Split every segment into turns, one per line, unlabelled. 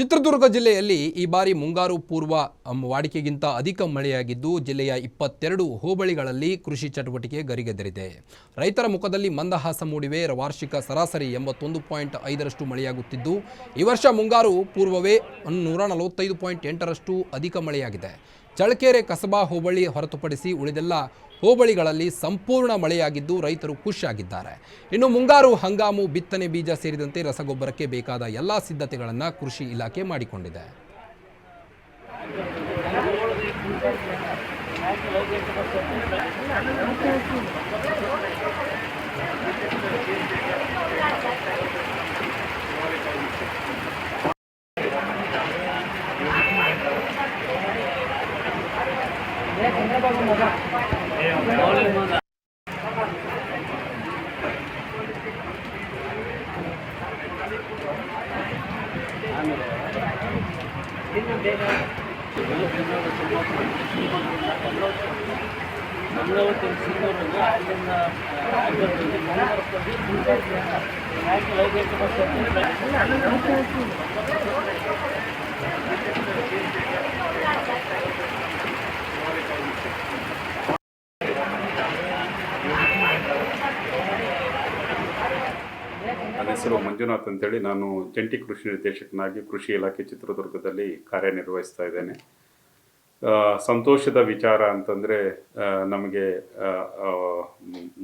ಚಿತ್ರದುರ್ಗ ಜಿಲ್ಲೆಯಲ್ಲಿ ಈ ಬಾರಿ ಮುಂಗಾರು ಪೂರ್ವ ವಾಡಿಕೆಗಿಂತ ಅಧಿಕ ಮಳೆಯಾಗಿದ್ದು, ಜಿಲ್ಲೆಯ ಇಪ್ಪತ್ತೆರಡು ಹೋಬಳಿಗಳಲ್ಲಿ ಕೃಷಿ ಚಟುವಟಿಕೆ ಗರಿಗೆದರಿದೆ. ರೈತರ ಮುಖದಲ್ಲಿ ಮಂದಹಾಸ ಮೂಡಿವೆ ವಾರ್ಷಿಕ ಸರಾಸರಿ ಎಂಬತ್ತೊಂದು ಪಾಯಿಂಟ್ ಐದರಷ್ಟು ಮಳೆಯಾಗುತ್ತಿದ್ದು, ಈ ವರ್ಷ ಮುಂಗಾರು ಪೂರ್ವವೇ ನೂರ ನಲವತ್ತೈದು ಪಾಯಿಂಟ್ ಎಂಟರಷ್ಟು ಅಧಿಕ ಮಳೆಯಾಗಿದೆ. ಚಳ್ಳಕೆರೆ ಕಸಬಾ ಹೋಬಳಿ ಹೊರತುಪಡಿಸಿ ಉಳಿದೆಲ್ಲ ಹೋಬಳಿಗಳಲ್ಲಿ ಸಂಪೂರ್ಣ ಮಳೆಯಾಗಿದ್ದು ರೈತರು ಖುಷಿಯಾಗಿದ್ದಾರೆ. ಇನ್ನು ಮುಂಗಾರು ಹಂಗಾಮು, ಬಿತ್ತನೆ ಬೀಜ ಸೇರಿದಂತೆ ರಸಗೊಬ್ಬರಕ್ಕೆ ಬೇಕಾದ ಎಲ್ಲ ಸಿದ್ಧತೆಗಳನ್ನು ಕೃಷಿ ಇಲಾಖೆ ಮಾಡಿಕೊಂಡಿದೆ.
ಅಮರಾವತಿ ಸಿಂಗೂರಿಗೆ ಅಲ್ಲಿಂದ ನಾಯಕ ಲೈಬ್ರರಿ ಬಸ್ ನನ್ನ ಹೆಸರು ಮಂಜುನಾಥ್ ಅಂತೇಳಿ. ನಾನು ಜಂಟಿ ಕೃಷಿ ನಿರ್ದೇಶಕನಾಗಿ ಕೃಷಿ ಇಲಾಖೆ ಚಿತ್ರದುರ್ಗದಲ್ಲಿ ಕಾರ್ಯನಿರ್ವಹಿಸ್ತಾ ಇದ್ದೇನೆ. ಸಂತೋಷದ ವಿಚಾರ ಅಂತಂದರೆ ನಮಗೆ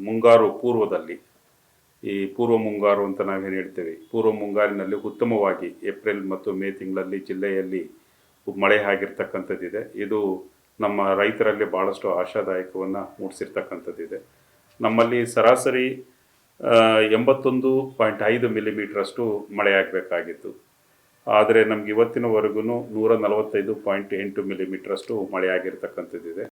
ಮುಂಗಾರು ಪೂರ್ವದಲ್ಲಿ, ಈ ಪೂರ್ವ ಮುಂಗಾರು ಅಂತ ನಾವೇನು ಹೇಳ್ತೇವೆ, ಪೂರ್ವ ಮುಂಗಾರಿನಲ್ಲಿ ಉತ್ತಮವಾಗಿ ಏಪ್ರಿಲ್ ಮತ್ತು ಮೇ ತಿಂಗಳಲ್ಲಿ ಜಿಲ್ಲೆಯಲ್ಲಿ ಮಳೆ ಆಗಿರ್ತಕ್ಕಂಥದ್ದಿದೆ. ಇದು ನಮ್ಮ ರೈತರಲ್ಲಿ ಭಾಳಷ್ಟು ಆಶಾದಾಯಕವನ್ನು ಮೂಡಿಸಿರ್ತಕ್ಕಂಥದ್ದಿದೆ. ನಮ್ಮಲ್ಲಿ ಸರಾಸರಿ ಎಂಬತ್ತೊಂದು ಪಾಯಿಂಟ್ ಐದು ಮಿಲಿಮೀಟ್ರಷ್ಟು ಮಳೆಯಾಗಬೇಕಾಗಿತ್ತು ಆದರೆ ನಮಗೆ ಇವತ್ತಿನವರೆಗೂ ನೂರ ನಲವತ್ತೈದು ಪಾಯಿಂಟ್ ಎಂಟು ಮಿಲಿಮೀಟ್ರಷ್ಟು ಮಳೆಯಾಗಿರ್ತಕ್ಕಂಥದ್ದಿದೆ